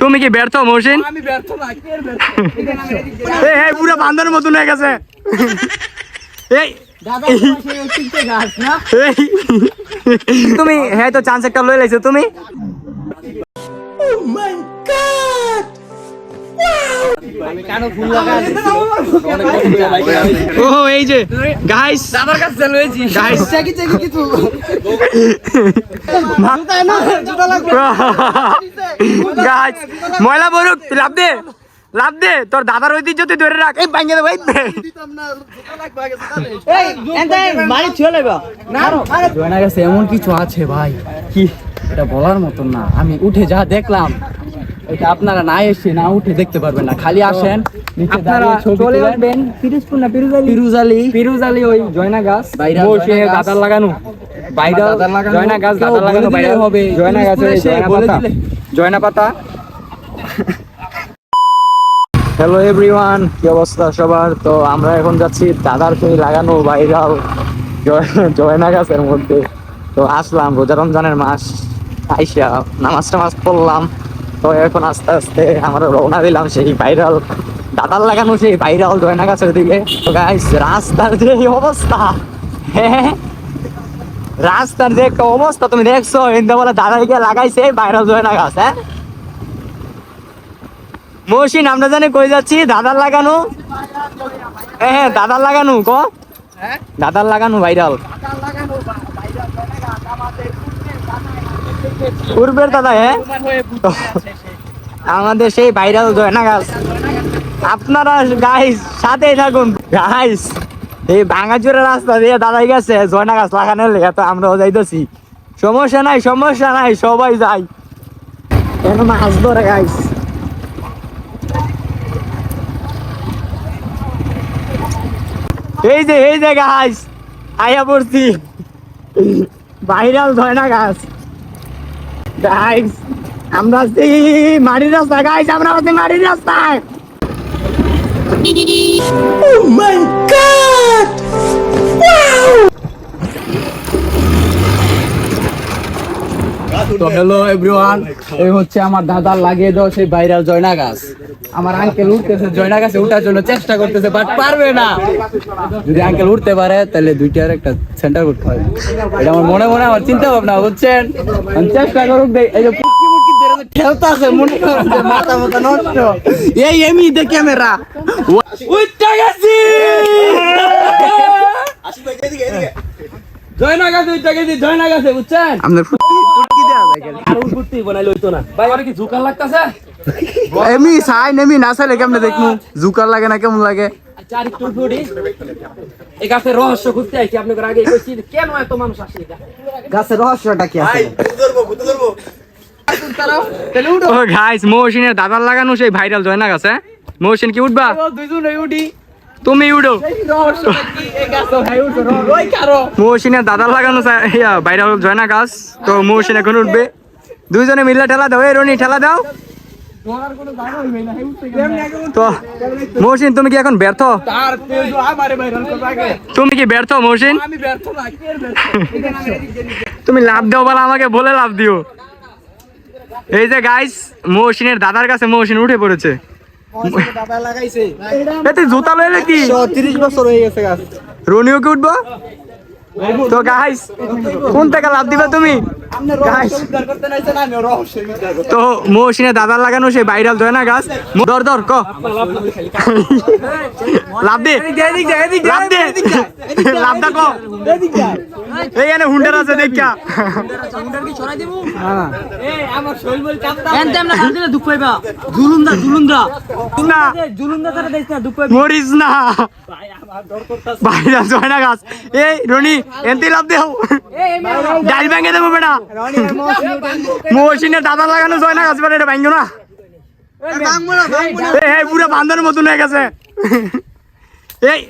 তুমি কি ব্যর্থ মহসিন? আমি ব্যর্থ না এই এই পুরো বান্দরের মতন হয়ে গেছে। এই তুমি হ্যাঁ তো চান্স একটা লয়ে লাইছো তুমি? লাগাই ও এই যে গাইস দাদার কাছে চালু হয়েছি Guys. চেকি চেকি কিছু। জুতা লাগবে। গাইস ময়লা বরুক লাভ দে লাভ দে তোর দাদার ঐতিহ্য তুই ধরে রাখ। এই ভাঙে দে ভাই মারি ছুঁয়ে লাগবে না গেছে এমন কিছু আছে ভাই কি? এটা বলার মতন না। আমি উঠে যা দেখলাম এটা আপনারা না এসে না উঠে দেখতে পারবেন না। খালি আসেন আপনারা চলে আসবেন পিরোজপুর না পিরোজালি। পিরুজালি। পিরোজালি ওই জয়না গাছ বাইরা। দাদার লাগানো। বাইরা। জয়না গাছ দাদার লাগানো বাইরা। হবে। জয়না গাছ জয়না পাতা জয়না পাতা হ্যালো এভরিওয়ান কি অবস্থা সবার? তো আমরা এখন যাচ্ছি দাদার সেই লাগানো ভাইরাল জয়না গাছের মধ্যে। তো আসলাম রোজা রমজানের মাস। আইসা নামাজ টামাজ পড়লাম। তো এখন আস্তে আস্তে আমরা রওনা দিলাম সেই ভাইরাল দাদার লাগানো সেই ভাইরাল জয়না গাছের দিকে। তো গাইস রাস্তার যে অবস্থা হ্যাঁ রাস্তার যে একটা অবস্থা তুমি দেখছ এনতে বলে দাদাই গিয়ে লাগাইছে ভাইরাল জয়না গাছ হ্যাঁ? মহসিন আমরা জানি কই যাচ্ছি? দাদার লাগানো? হ্যাঁ হ্যাঁ দাদার লাগানো ক? দাদার লাগানো ভাইরাল পূর্বের দাদা হ্যাঁ? আমাদের সেই ভাইরাল জয়না গাছ আপনারা গাইস সাথে থাকুন। গাইস এই ভাঙাচুরা রাস্তা দিয়ে দাদাই গেছে জয়না গাছ লাগানোর লেগে তো আমরাও যাইতেছি। সমস্যা নাই সমস্যা নাই, সবাই যাই। মাছ ধরে গাইস এই যে এই যে গাছ আইয়া পড়ছি। ভাইরাল ধয়না গাছ গাইস আমরা আছি মাটির রাস্তা গাইস আমরা আছি মাটির রাস্তায়। তো হ্যালো এভরিওয়ান এই হচ্ছে আমার দাদার লাগিয়ে দাও সেই ভাইরাল জয়না গাছ আমার আঙ্কেল উঠতেছে জয়না গাছে উঠার জন্য চেষ্টা করতেছে বাট পারবে না। যদি আঙ্কেল উঠতে পারে তাহলে দুইটার একটা সেন্টার করতে হবে। এটা আমার মনে মনে আমার চিন্তা ভাবনা বুঝছেন? আমি চেষ্টা করুক দেখ এই যে ঠেলতাছে মনে করেন যে মাথা মাথা নষ্ট। এই এমি দে ক্যামেরা। উঠতে গেছি! জয়না গাছে উঠতে গেছি জয়না গাছে বুঝছেন আমাদের হইতো না। ভাই আর কি ঝুকার লাগতাছে? এমনি না চাইলে কেমনে দেখমু? জুকার লাগে না কেমন লাগে? আচ্ছা গাছের রহস্য খুঁজতে আইছি আপনাদের আগে কেন এত মানুষ আসে গাছের রহস্যটা কি আছে? গাইস মহসিনের দাদার লাগানো সেই ভাইরাল জয়না গাছ হ্যাঁ মহসিন কি উঠবা? দুইজনে উঠি। তুমি কারও মহসিনের দাদার লাগানো ভাইরাল জয়না গাছ? তো মহসিন এখন উঠবে? দুইজনে মিললে ঠেলা দাও। এই রনি, ঠেলা দাও। না তো, মহসিন, তুমি কি এখন ব্যর্থ? তুমি কি ব্যর্থ না দিয়ে। তুমি লাভ দাও বলে, আমাকে বলে লাভ দিও। এই যে গাইস মৌসিনের দাদার কাছে মৌসিন উঠে পড়েছে। জুতা লইলে কি? 30 বছর হয়ে গেছে গাছ। রনিও কি উঠবো? তো গাইস কোন থেকে লাভ দিবা তুমি? তো দাদার লাগানো সেই ভাইরাল ধরে না গাছ দর দর ক। লাভ দে। লাভ দে। লাভ দা ক। এইখানে হুন্ডার আছে দেখা এই জুলুমদা না জুলুমদা। তারা না দুঃখ পাইবা। মরিস না। ভাইরাল জয়না গাছ এই রনি এনতে লাভ দেও। ডাইল ভেঙে দেবো বেটা। মহসিনের দাদা লাগানো যায় না গাছবার এটা ভাঙো না। এই পুরো বান্ধবের মতন হয়ে গেছে। এই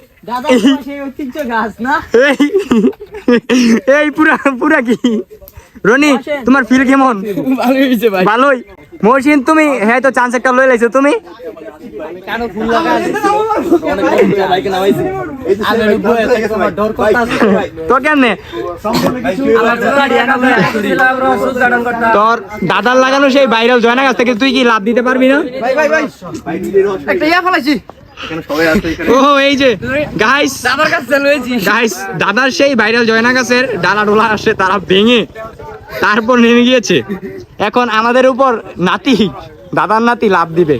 এই পুরা পুরা কি? রনি তোমার ফিল কেমন? ভালোই। মহসিন তুমি? হ্যাঁ তো চান্স একটা লয়ে লাইছো তুমি? তো কেমনে? তোর দাদার লাগানো সেই ভাইরাল জয়না গাছ থেকে তুই কি লাভ দিতে পারবি না? একটা ইয়া ফলাইছি। এই যে গাইস কাছে গাইস দাদার সেই ভাইরাল জয়না গাছের ডালা ডোলা আসে তারা ভেঙে। তারপর নেমে গিয়েছে। এখন আমাদের উপর নাতি দাদার নাতি লাভ দিবে।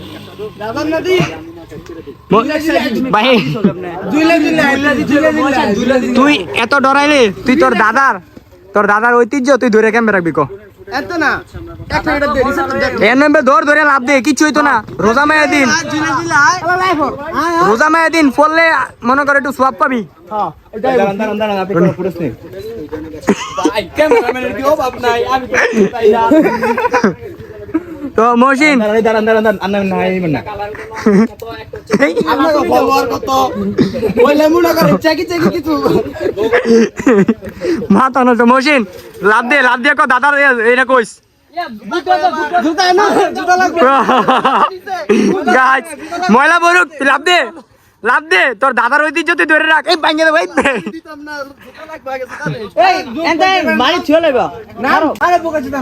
তুই এত ডরাইলে তুই তোর দাদার তোর দাদার ঐতিহ্য তুই ধরে কেমন রাখবি কো। এত না একটা এটা দে রিসেপ্ট দেখ। এর নামে ধর ধরে লাভ দে কিছু হইতো না। রোজা মায়া দিন। রোজা মায়া দিন পড়লে মনে করে একটু সোয়াব পাবি। তো তাই না। তো মহসিন। দাঁড়ান দাঁড়ান দাঁড়ান আন্না না আইবেন না। আপনাকে ফলোয়ার কত? ওইলে করে চেকি চেকি কিছু। মাথা নষ্ট মহসিন লাভ দে লাভ দিয়ে কো দাদার এটা কইস। জুতা না জুতা লাগবে। গাছ ময়লা বরুক লাভ দে। লাভ দে তোর দাদার ঐতিহ্য তুই ধরে রাখ। এই ভাঙে দে ভাই।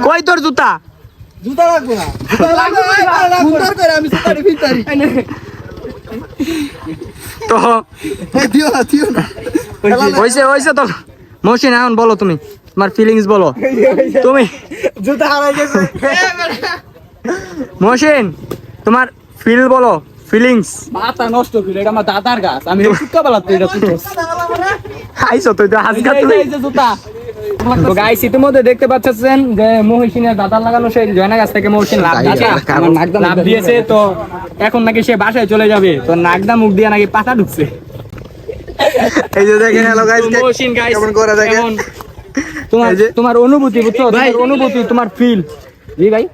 কই তোর জুতা? জুতা লাগবে না। তো দিও না দিও না। হইছে। হইছে তো। মহসিন এখন বলো তুমি তোমার ফিলিংস বলো। তুমি। জুতা হারাই গেছে। মহসিন তোমার ফিল বলো। ফিলিংস মাথা নষ্ট করে এটা আমার দাদার গাছ। আমি বেলা তো এটা তুই আইছো তুই তো হাসকা তুই জুতা। তো গাইস ইতিমধ্যে দেখতে পাচ্ছেন যে মহিষিনের দাদার লাগানো সেই জয়না গাছ থেকে মহিষিন লাভ দিয়েছে। আমার নাকদাম লাভ দিয়েছে। তো এখন নাকি সে বাসায় চলে যাবে। তো নাকদা মুখ দিয়ে নাকি পাতা ঢুকছে। এই যে দেখেন হ্যালো গাইস তো গাইস কেমন করে দেখেন? তোমার যে- তোমার অনুভূতি বুঝছ? তোমার অনুভূতি তোমার ফিল জি ভাই।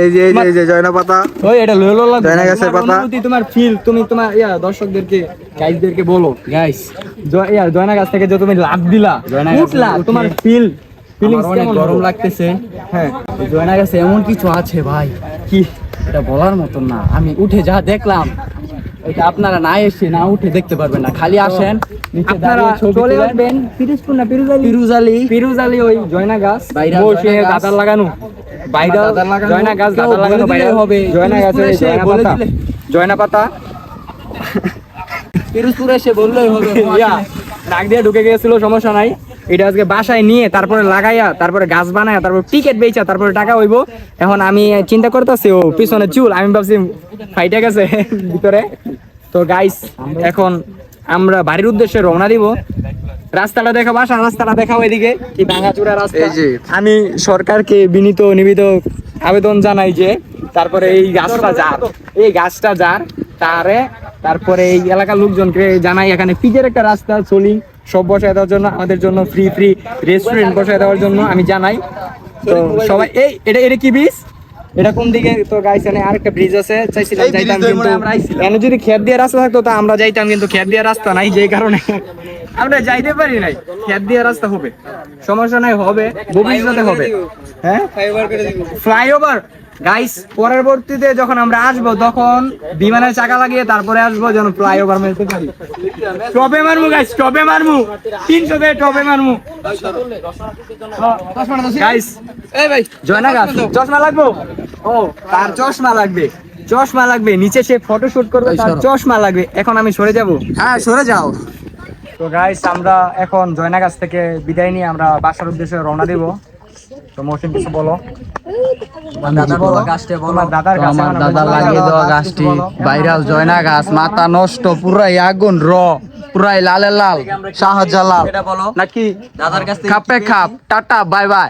এই যে এই যে জয়না পাতা। ওই এটা লইলো লাগবে জয়না গাছের পাতা। তোমার ফিল তুমি তোমার ইয়া দর্শকদেরকে গাইসদেরকে বলো গাইস ইয়া জয়না গাছ থেকে যে তুমি লাভ দিলা উঠলা তোমার ফিল ফিলিংস কেমন? গরম লাগতেছে। হ্যাঁ। এই জয়না গাছে এমন কিছু আছে ভাই কি? এটা বলার মতন না। আমি উঠে যা দেখলাম এটা আপনারা না এসে না উঠে দেখতে পারবেন না। খালি আসেন আপনারা চলে আসবেন পিরুজপুর না পিরুজালি? পিরুজালি। পিরুজালি ওই জয়না গাছ। বসে দাদার লাগানো। লাগানো। জয়না গাছ দাদার লাগানো ভাইরাল হবে। জয়না জয়না পাতা। জয়না পাতা। পিরুজপুরে এসে বললেই হবে। নাক দিয়ে ঢুকে গিয়েছিল সমস্যা নাই। এটা আজকে বাসায় নিয়ে তারপরে লাগাইয়া তারপরে গাছ বানায় তারপরে টিকিট বেচা তারপরে টাকা হইব। এখন আমি চিন্তা করতেছি ও পিছনে চুল আমি ভাবছি ফাইটে গেছে ভিতরে। তো গাইস এখন আমরা বাড়ির উদ্দেশ্যে রওনা দিব। রাস্তাটা দেখা বাসা রাস্তাটা দেখাও এদিকে কি ভাঙাচুরা রাস্তা। আমি সরকারকে বিনীত নিবিত আবেদন জানাই যে তারপরে এই গাছটা যার এই গাছটা যার তারে তারপরে এই এলাকার লোকজনকে জানাই এখানে পিজের একটা রাস্তা চলি। সব বসায় দেওয়ার জন্য আমাদের জন্য ফ্রি ফ্রি রেস্টুরেন্ট বসায় দেওয়ার জন্য আমি জানাই। তো সবাই এই এটা এটা কি বীজ? এটা কোন দিকে? তো গাইস এখানে আরেকটা ব্রিজ আছে। চাইছিলাম যাইতাম কিন্তু আমরা আইছিলাম। এখানে যদি খেত দিয়ে রাস্তা থাকতো তা আমরা যাইতাম কিন্তু খেত দিয়ে রাস্তা নাই যে কারণে আমরা যাইতে পারি নাই। খেত দিয়ে রাস্তা হবে। সমস্যা নাই হবে। ভবিষ্যতে হবে। হ্যাঁ? ফ্লাইওভার গাইস পরবর্তীতে যখন আমরা আসব তখন বিমানের চাকা লাগিয়ে তারপরে আসব যেন ফ্লাইওভার মেলতে পারি। টপে মারমু গাইস টপে মারমু। তিনশো তে টপে মারমু। গাইস এই ভাই জয়না গাছ চশমা লাগবো? ও তার চশমা লাগবে। চশমা লাগবে নিচে সে ফটো শুট করবে তার চশমা লাগবে। এখন আমি সরে যাব। হ্যাঁ সরে যাও। তো গাইস আমরা এখন জয়না গাছ থেকে বিদায় নিয়ে আমরা বাসার উদ্দেশ্যে রওনা দিব। তো মহসিন কিছু বলো। গাছটা আমার দাদা লাগিয়ে দেওয়া ভাইরাল জয়না গাছ? মাথা নষ্ট পুরাই আগুন র পুরাই লালে লাল শাহজালাল। নাকি? খাপে খাপ। Tata bye bye.